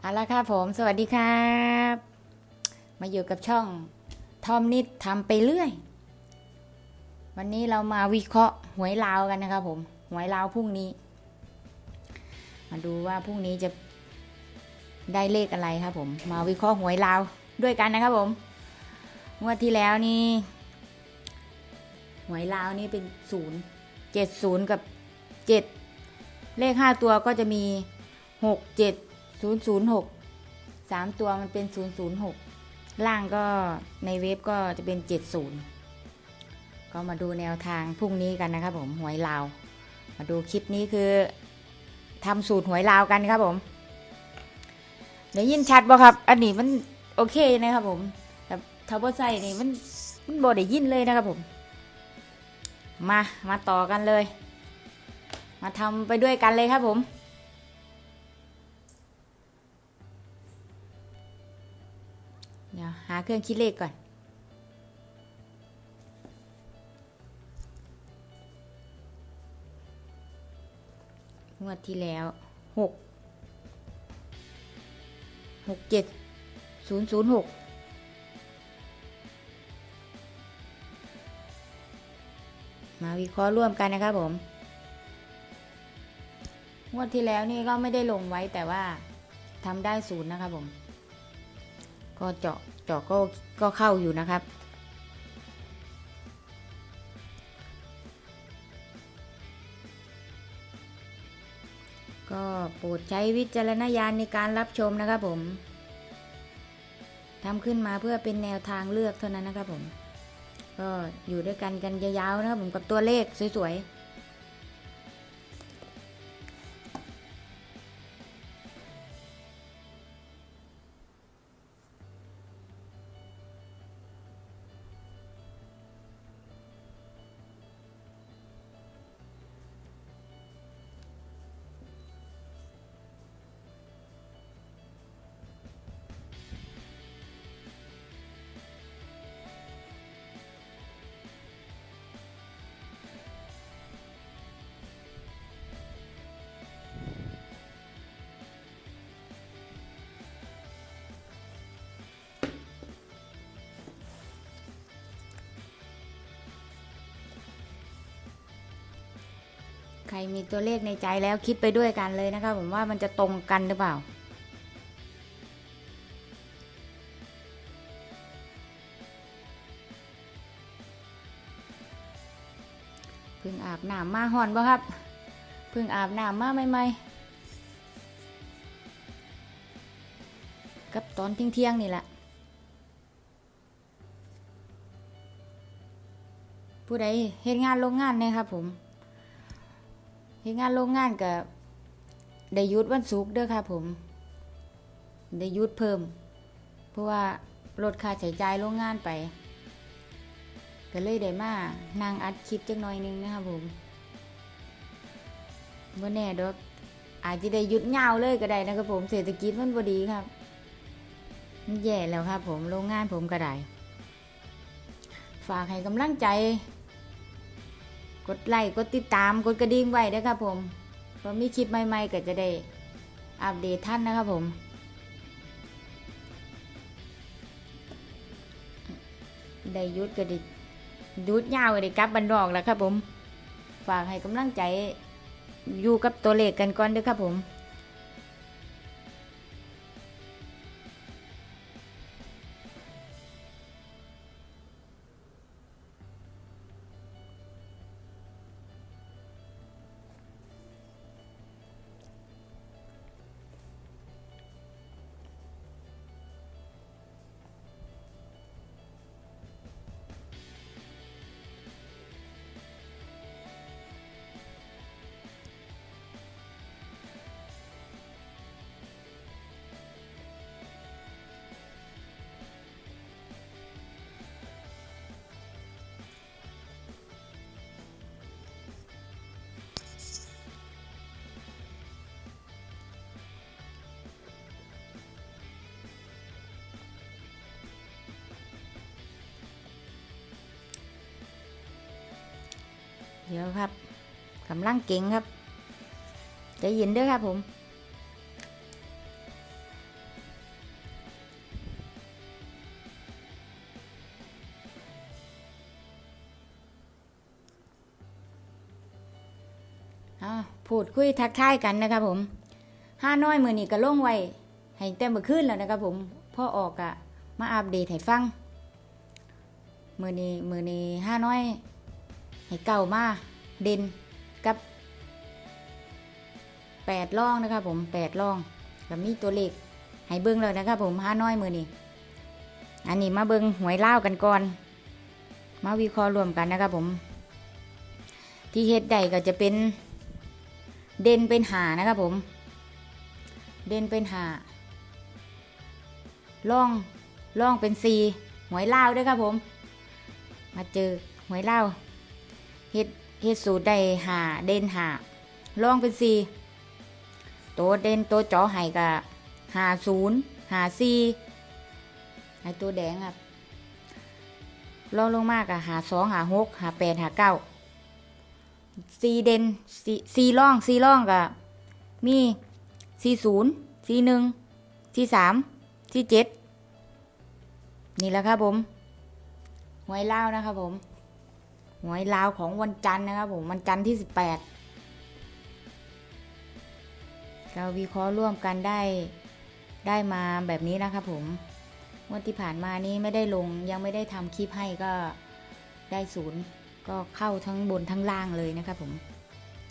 เอาละครับผม สวัสดีครับ มาอยู่กับช่องทอมนิดทำไปเรื่อย วันนี้เรามาวิเคราะห์หวยลาวกันนะครับผม หวยลาวพรุ่งนี้ มาดูว่าพรุ่งนี้จะได้เลขอะไรครับผม มาวิเคราะห์หวยลาวด้วยกันนะครับผมงวดที่แล้วนี่หวยลาวนี่เป็นศูนย์เจ็ดศูนย์กับเจ็ดเลขห้าตัวก็จะมีหกเจ็ด ศูนย์ศูนย์หกสามตัวมันเป็นศูนย์ศูนย์หกล่างก็ในเว็บก็จะเป็นเจ็ดศูนย์ก็มาดูแนวทางพรุ่งนี้กันนะครับผมหวยลาว มาดูคลิปนี้คือทำสูตรหวยลาวกันครับผมเดี๋ยวยินชัดบ่ครับ อันนี้มันโอเคนะครับผม แต่ทาบใส่นี่มันมันบ่ได้ยินเลยนะครับผม มา มาต่อกันเลย มาทำไปด้วยกันเลยครับผม หาเครื่องคิดเลขก่อน งวดที่แล้วหกหกเจ็ดศูนย์ศูนย์หกมาวิเคราะห์ร่วมกันนะครับผม งวดที่แล้วนี่ก็ไม่ได้ลงไว้แต่ว่าทำได้ศูนย์นะครับผม ก็เจาะ เจาะก็ก็เข้าอยู่นะครับ ก็โปรดใช้วิจารณญาณในการรับชมนะครับผมทำขึ้นมาเพื่อเป็นแนวทางเลือกเท่านั้นนะครับผม ก็อยู่ด้วยกันกันยาวๆนะครับผมกับตัวเลขสวยๆ ใครมีตัวเลขในใจแล้วคิดไปด้วยกันเลยนะครับผมว่ามันจะตรงกันหรือเปล่า เพิ่งอาบน้ำมาห่อนบ่ครับ เพิ่งอาบน้ำมาใหม่ๆกับตอนเที่ยงๆนี่แหละผู้ใดเฮ็ดงานโรงงานเนี่ยครับผม เฮ็ดงานโรงงานกับได้ยุดวันศุกร์เด้อครับผม ได้ยุดเพิ่ม เพราะว่าลดค่าใช้จ่ายโรงงานไป ก็เลยได้มานั่งอัดคลิปจักหน่อยหนึงนะครับผมบ่แน่ดอกอาจจะได้ยุดยาเลยก็ได้นะครับผมเศรษฐกิจมันบ่ดีครับมันแย่แล้วครับผมโรงงานผมก็ได้ฝากให้กำลังใจ กดไลค์กดติดตามกดกระดิ่งไว้ด้วยครับผมพอมีคลิปใหม่ๆก็จะได้อัปเดตท่านนะครับผมได้ยุดก็ไดิยุดยาวก็ไดิกลับบันดอกแล้วครับผม ฝากให้กำลังใจอยู่กับตัวเลขกันก่อนด้วยครับผม เดี๋ยวครับกำลังเก่งครับจะยินด้วยครับผมพูดคุยทักทายกันนะครับผมห้าน้อยมือนี่ก็ล่งไว้ให้เต็มมือขึ้นแล้วนะครับผมพ่อออกอะมาอัปเดตให้ฟังมือนี้มือนี่ห้าน้อย ให้เก่ามาเด่นกับแปดล่องนะครับผมแปดล่องแล้วมีตัวเลขให้เบิ้งเลยนะครับผมห้าน้อยมือนี้อันนี้มาเบิ้งหวยเล่ากันก่อน มาวิเคราะห์รวมกันนะครับผม ที่เฮ็ดใดก็จะเป็นเด่นเป็นหานะครับผม เด่นเป็นหาล่องล่องเป็นซีหวยเล่าด้วยครับผม มาเจอหวยเล่า เฮ็ดเฮ็ดสูตรได้หาเด่นหาล่องเป็นซีตัวเด่นตัวจอไห้กับหาศูนย์หาซีไอตัวแดงครับล่องลงมากอะหาสองหาหกหาแปดหาเก้าซีเดนซีซีล่องซีล่องกับมีซีศูนย์ซีหนึ่งซีสามซีเจ็ดนี่แหละครับผมหวยเล่านะครับผม หวยลาวของวันจันทร์นะครับผมวันจันทร์ที่สิบแปดเราวิเคราะห์ร่วมกันได้ได้มาแบบนี้นะครับผมวันที่ผ่านมานี้ไม่ได้ลงยังไม่ได้ทำคลิปให้ก็ได้ศูนย์ก็เข้าทั้งบนทั้งล่างเลยนะครับผม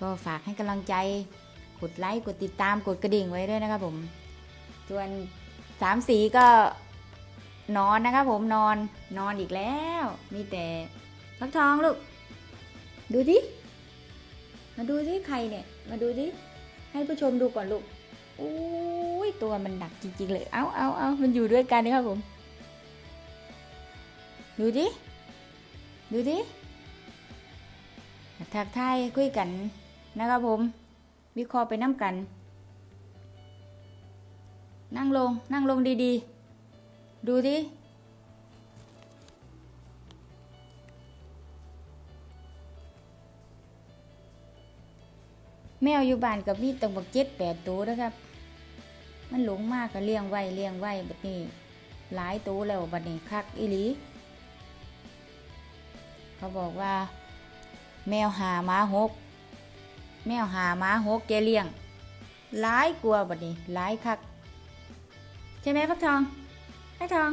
ก็ฝากให้กำลังใจกดไลค์กดติดตามกดกระดิ่งไว้ด้วยนะครับผม ส่วนสามสีก็นอนนะครับผมนอนนอนอีกแล้ว มีแต่ ฟักทองลูก ดูดิ มาดูที่ใครเนี่ย มาดูดิ ให้ผู้ชมดูก่อนลูกโอ้ยตัวมันหนักจริงๆเลย เอาเอาเอามันอยู่ด้วยกันนะครับผม ดูดิ ดูดิทักทายคุยกันนะครับผม วิเคราะห์ไปน้ำกัน นั่งลง นั่งลงดีๆ ดูดิ แมวอยู่บ้านกับมีตั้งบักเจ็ดแปดตัวนะครับ มันหลงมากก็เลี้ยงไว้เลี้ยงไว้บัดนี้ หลายตัวแล้วบัดนี้คักอีหลี เขาบอกว่า แมวหาหมาหก แมวหาหมาหกแกเลี้ยง หลายกลัวาบัดนี้ หลายคัก ใช่ไหมฟักทองฟักทอง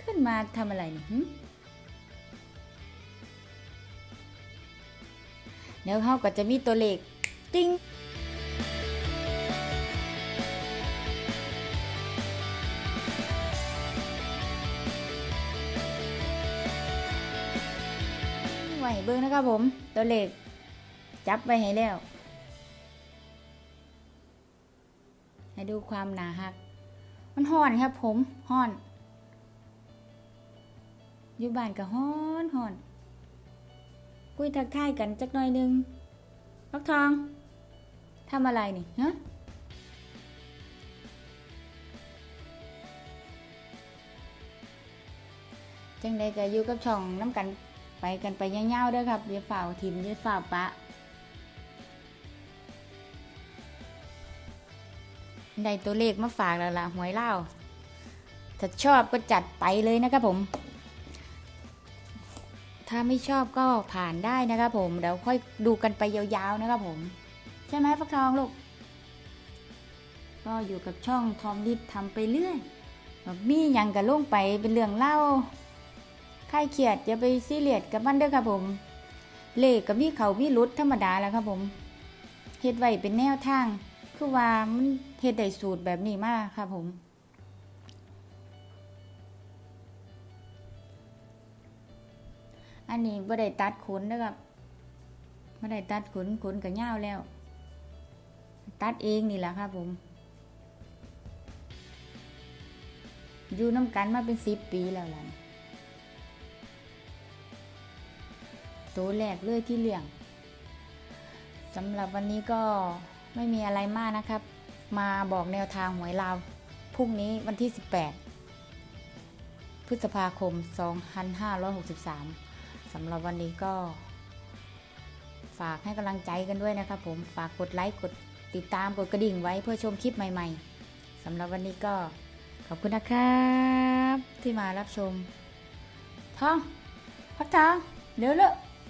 ขึ้นมาทำอะไรนี่ เดี๋ยวเขาก็จะมีตัวเลขติ้งไว้เบิ้งนะครับผม ตัวเลขจับไว้ให้แล้ว ให้ดูความหนาหัก มันห่อนครับผมห่อน อยู่บ้านก็ห่อนห่อน คุยทักทายกันจักหน่อยหนึงฟักทองทำอะไรนี่ฮะจังใดก็อยู่กับช่องน้ำกันไปกันไปเงาวๆเด้อครับอย่าฝ่าวทิมอย่าฝ่าวปะได้ตัวเลขมาฝากแล้วล่ะหวยเล่าถ้าชอบก็จัดไปเลยนะครับผม ถ้าไม่ชอบก็ผ่านได้นะครับผมเดี๋ยวค่อยดูกันไปยาวๆนะครับผม ใช่ไหมฟักทองลูก ก็อยู่กับช่องทอมดิดทำไปเรื่อยแบบมีหยังกับลงไปเป็นเรื่องเล่าใครเขียดอย่าไปซีเรียสกับมันเด้อครับผม เลขกับมีเขามีรุดธรรมดาแล้วครับผมเฮ็ดไว้เป็นแนวทาง คือว่ามันเฮ็ดได้สูตรแบบนี้มากครับผม อันนี้บ่ได้ตัดขนนะครับบ่ได้ตัดขนขนก็ยาแล้ว ตัดเองนี่แหละครับผม อยู่น้ำกันมาเป็นสิบปีแล้วล่ะตัวแรกเลยที่เลี้ยงสำหรับวันนี้ก็ไม่มีอะไรมากนะครับ มาบอกแนวทางหวยลาวพรุ่งนี้วันที่ 18 พฤษภาคม 2563 สำหรับวันนี้ก็ ฝากให้กำลังใจกันด้วยนะครับผมฝากกดไลค์กดติดตามกดกระดิ่งไว้เพื่อชมคลิปใหม่ๆสำหรับวันนี้ก็ขอบคุณนะครับ ที่มารับชมท้องพักทางเดี๋ยวเลอะ